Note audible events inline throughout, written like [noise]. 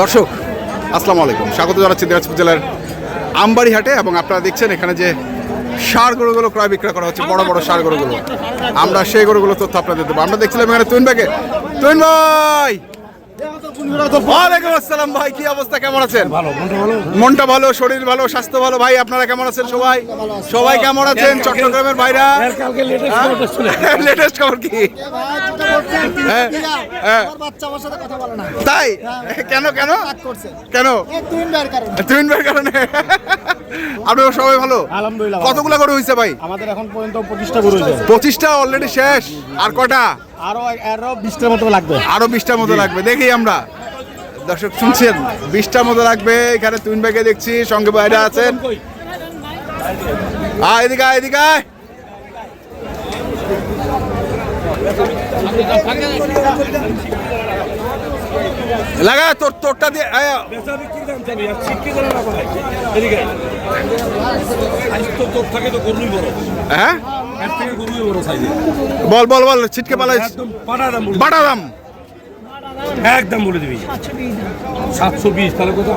দর্শক, আসসালামু আলাইকুম। স্বাগত জানাচ্ছি দিনাজপুর জেলার আমবাড়ি হাটে এবং আপনারা দেখছেন এখানে যে সার গরুগুলো ক্রয় বিক্রয় করা হচ্ছে, বড় বড় সার গরুগুলো। আমরা সেই গরুগুলো তথ্য আপনাদের দেবো। আমরা দেখছিলাম এখানে তুইন ভাইকে। তুইন ভাই! ওয়ালাইকুম আসসালাম ভাই কি অবস্থা? কেমন আছেন? মনটা ভালো? শরীর ভালো স্বাস্থ্য ভালো। ভাই আপনারা কেমন আছেন সবাই? সবাই কেমন আছেন? চট্টগ্রামের ভাইরা লেটেস্ট খবরটা শুনে লেটেস্ট খবর কি? হ্যাঁ, হ্যাঁ। তাই? কেন কেন? কেন? এই তুই বের কারণ? তুইন ভাইয়ের কারণে আপনারা সবাই ভালো? আলহামদুলিল্লাহ কতগুলো গরু হয়েছে ভাই? আমাদের এখন পর্যন্ত পঁচিশটা গরু হয়েছে পঁচিশটা অলরেডি শেষ। আর কটা? আরও আরও বিশটার মতো লাগবে। আরও বিশটার মতো লাগবে। দেখি আমরা। দর্শক শুনছেন বিশটার মতো লাগবে এখানে তুইন ভাইকে দেখছি সঙ্গে বাইরে আছেন। আয় এদিকে আয় এদিকে আয়। লাগা তোর তোরটা দিয়ে হ্যাঁ? বল বল বল ছিটকে পালাই বাটা দাম একদম বলে দিবি। সাতশো বিশ তাহলে কত?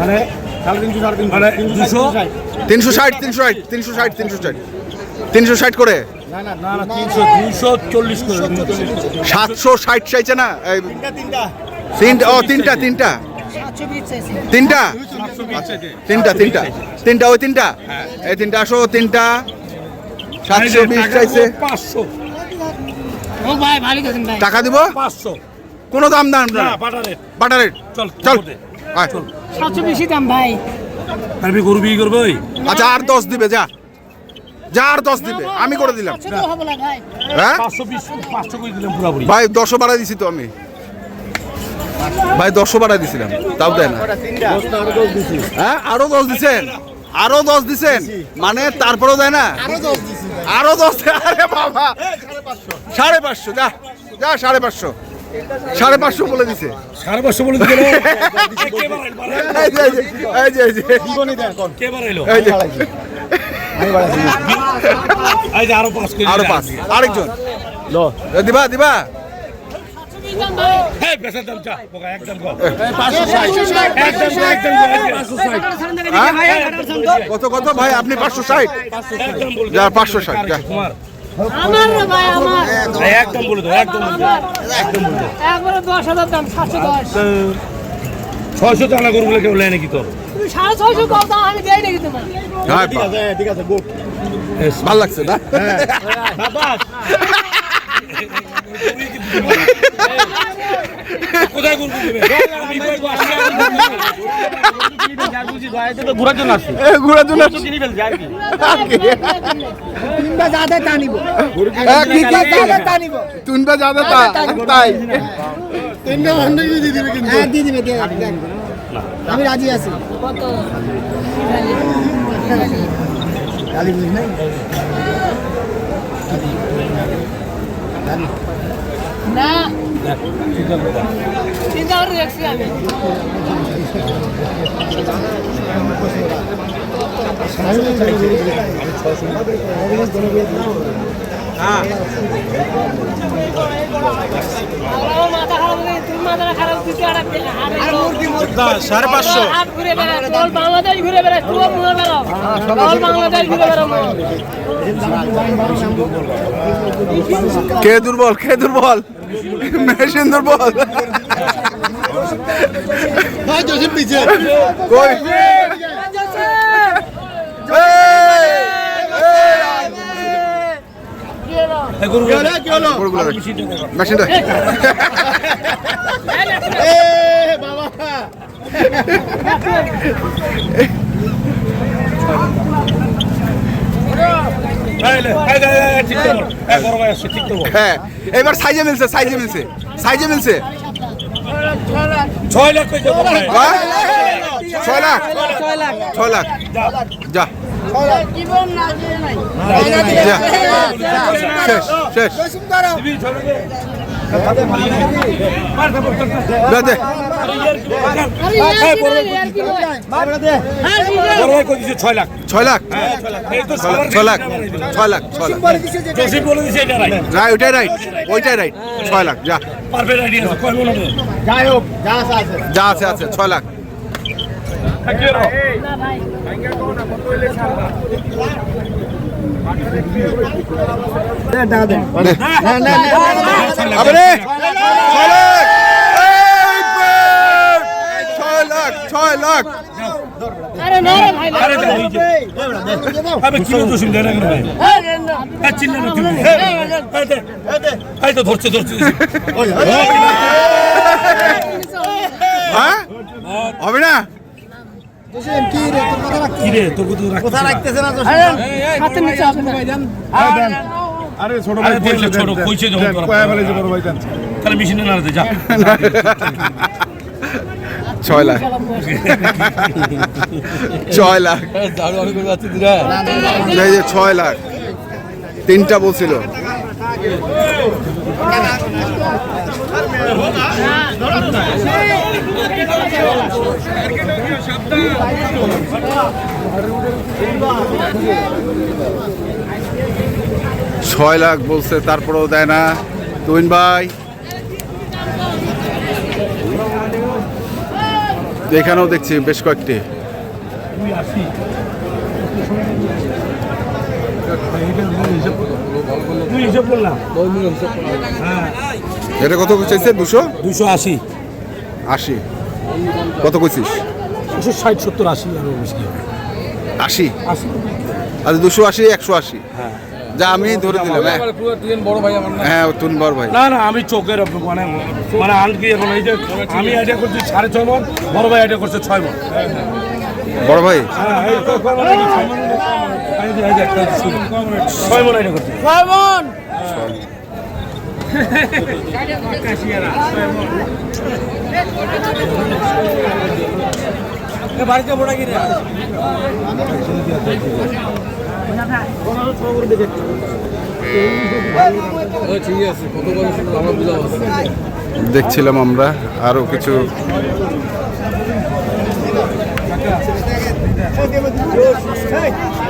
মানে তিনশো মানে দুশো? তিনশো ষাট। তিনশো ষাট তিনশো ষাট তিনশো ষাট তিনশো ষাট। করে? না না না না তিনশো দুশো চল্লিশ সাতশো ষাট চাইছে না? তিনটা তিনটা। ও তিনটা তিনটা। তিনটা? তিনটা তিনটা। তিনটা ওই তিনটা? এই তিনটা আসো তিনটা। সাতশো বিশ চাইছে। টাকা দিব? পাঁচশো। কোনো দাম দাম না বাটা রেট। Butter rate. চল চল। চল। সাতশো বেশি দাম ভাই। আমি গরু বিয়ে করব আচ্ছা আর দশ দিবে যা। যা আর দশ দিবে আমি করে দিলাম। সাতশো হবে না ভাই। হ্যাঁ? ভাই দশও বাড়াই দিছি তো আমি। ভাই দশও বাড়াই দিছিলাম তাও দেয় না। হ্যাঁ আরও দশ দিছেন? আরও দশ দিছেন? মানে তারপরেও দেয় না? আরও দশ? আরে বাবা। সাড়ে পাঁচশো যা যা সাড়ে পাঁচশো। সাড়ে পাঁচশো বলে দিছে। সাড়ে পাঁচশো বলে আরও পাঁচ পাঁচ। আরেকজন। দিবা দিবা। হ্যাঁ? কত কত? ভাই আপনি পাঁচশো ষাট। পাঁচশো ষাট আমার রে ভাই আমার। একদম বলে দাও একদম বলে দাও একদম বলে দাও। একবারে দশ হাজার দাম সাতশো দশ। ছয়শো টাকা গরু বলে কেউ নেয় নাকি তোর? তুমি সাড়ে ছয়শো কম আমি দেই নাকি তোমার? হ্যাঁ পা- ঠিক আছে গুড। ভালো লাগছে না? কোথায় গরু ঘোরার জন্য আসছি। ঘোরার জন্য কিনে ফেলছি আর কি তা নিব হ্যাঁ, তুনবা যাবে তা তাই। তিনটা ভান্ডার দিয়ে দিবে কিন্তু। হ্যাঁ দিয়ে দিবে আমি রাজি আছি। না। হয়ে তুমি মাথা খারাপ দিতে আর সাড়ে পাঁচশো। হাত ঘুরে বেড়ায় বাংলাদেশ ঘুরে বেড়ায় তুই মুহে বেড়াও বাংলাদেশ ঘুরে বেড়াও কে দুর্বল কে দুর্বল? মেশিন দুর্বল। কই গরু গরুগুলো দেখ। মেশিনটা হ্যাঁ এবার সাইজে মিলছে সাইজে মিলছে সাইজে মিলছে। ছয় লাখ? ছয় লাখ। ছয় লাখ। যা। ছয় লাখ। ছয় লাখ ছয় লাখ ছয় লাখ ছয় লাখ রাইট ওইটাই রাইট ছয় লাখ যা যা আছে আছে ছয় লাখ ছয় লাখ আরে না ভাই এই তো ধরছে ধরছে হ্যাঁ হবে না আরে ছোট ভাই ছোট কইছে যখন তোরা কয়া ফেলেছে বড় ভাই তাহলে মেশিনে না যা। ছয় লাখ। ছয় লাখ। ছয় লাখ। তিনটা বলছিল। ছয় লাখ বলছে তারপরেও দেয় না। তুইন ভাই এখানেও দেখছি বেশ কয়েকটি তুই হিসাব করলাম হ্যাঁ এটা কত চাইছে? দুশো? দুশো আশি। আশি। কত কইছিস? দুশো ষাট সত্তর আশি আরও বেশি আশি? আচ্ছা দুশো আশি একশো আশি। যা আমি ধরে দিলাম হ্যাঁ। হ্যাঁ তুন বড় ভাই। না না আমি চোখের মানে মানে আনকি এখন এই যে আমি আইডিয়া করছি সাড়ে ছয় মন বড় ভাই আইডিয়া করছে ছয় মন। বড় ভাই? কয় মন একটা শুরু। ছয় মন দেখছিলাম আমরা আরও কিছু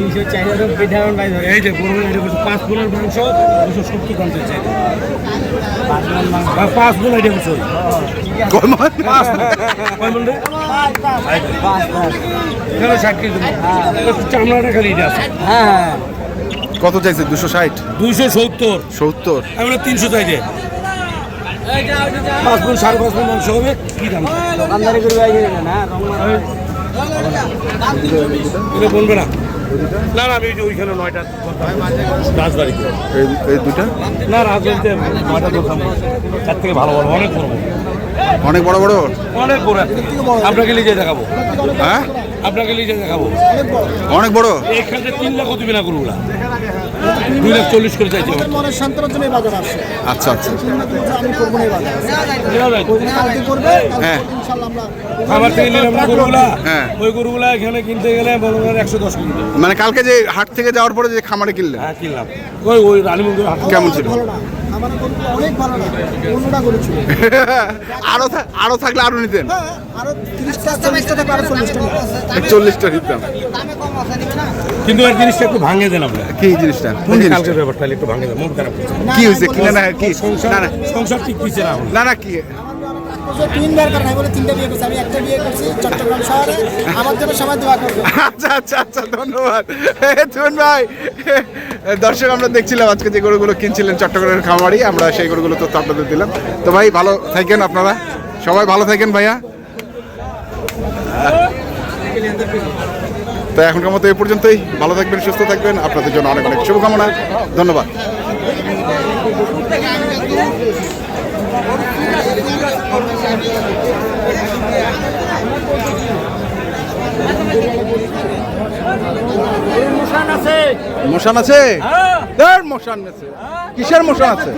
তিনশো হাজার বিধান ভাই ধরে। এই যে গরু এটা করছে পাঁচ গুণের মাংস দুশো সত্তর পঞ্চাশ পাঁচ এটা করছে মান? মন চামড়াটা খালি এটা আছে। হ্যাঁ কত চাইছে? দুশো ষাট? দুশো সত্তর। সত্তর। আমি বলে তিনশো চাইছে। পাঁচ গুণ সাড়ে পাঁচ গুণ মাংস হবে। কি দাম? দোকানদারি করে না বলবে না। না না আমি ওইখানে নয়টা রাজবাড়িতে এই এই দুটা না রাজবাড়িতে নয়টা দোকান তার থেকে ভালো ভালো অনেক বড়। অনেক বড় বড়? অনেক বড়। আপনাকে লিজে দেখাবো। হ্যাঁ? আপনাকে লিজে দেখাবো। অনেক বড়? এখানে তিন লাখ দিবি না গরুগুলা দুই লাখ চল্লিশ করে চাইছে মনের শান্তনার জন্য বাজার আসছে। আচ্ছা আচ্ছা। আমি করব না বাজার? কালকে করবে। হ্যাঁ। ইনশাল্লাহ থেকে নিলাম না গরুগুলা। হ্যাঁ। ওই গরুগুলা এখানে কিনতে গেলে বড় একশো দশ মানে কালকে যে হাট থেকে যাওয়ার পরে যে খামারে কিনলেন? হ্যাঁ কিনলাম। ওই ওই রানীমন্দির হাট কেমন ছিল? ভালো না আমার গরুগুলো অনেক ভালো না। অন্যটা গরু ছিল [laughs] আরও আরও থাকলে আরও নিতেন? হ্যাঁ আরও তিরিশটা চল্লিশটা আরও চল্লিশটা চল্লিশটা নিতাম। কিন্তু আর জিনিসটা একটু ভাঙে দেন আপনার কি জিনিসটা? কোন জিনিসটা? কালকের ব্যাপারটা একটু ভাঙে দেন মন খারাপ কি হয়েছে? কি না কি? সংসার না না। সংসার ঠিক দিচ্ছে না না না না কি তিনবার কারণ বলে তিনটা বিয়ে করছি। আমি একটা বিয়ে করছি চট্টগ্রাম শহরে। আমার জন্য সবাই দোয়া করবে আচ্ছা আচ্ছা আচ্ছা ধন্যবাদ। তুন ভাই। দর্শক আমরা দেখছিলাম আজকে যে গরুগুলো কিনছিলেন চট্টগ্রামের খামারি আমরা সেই গরুগুলো তথ্য আপনাদের দিলাম। তো ভাই ভালো থাকেন আপনারা? সবাই ভালো থাকেন ভাইয়া। তো এখনকার মতো এই পর্যন্তই। ভালো থাকবেন সুস্থ থাকবেন। আপনাদের জন্য অনেক অনেক শুভকামনা। ধন্যবাদ। মশান আছে? মশান আছে। কিসের মশান আছে?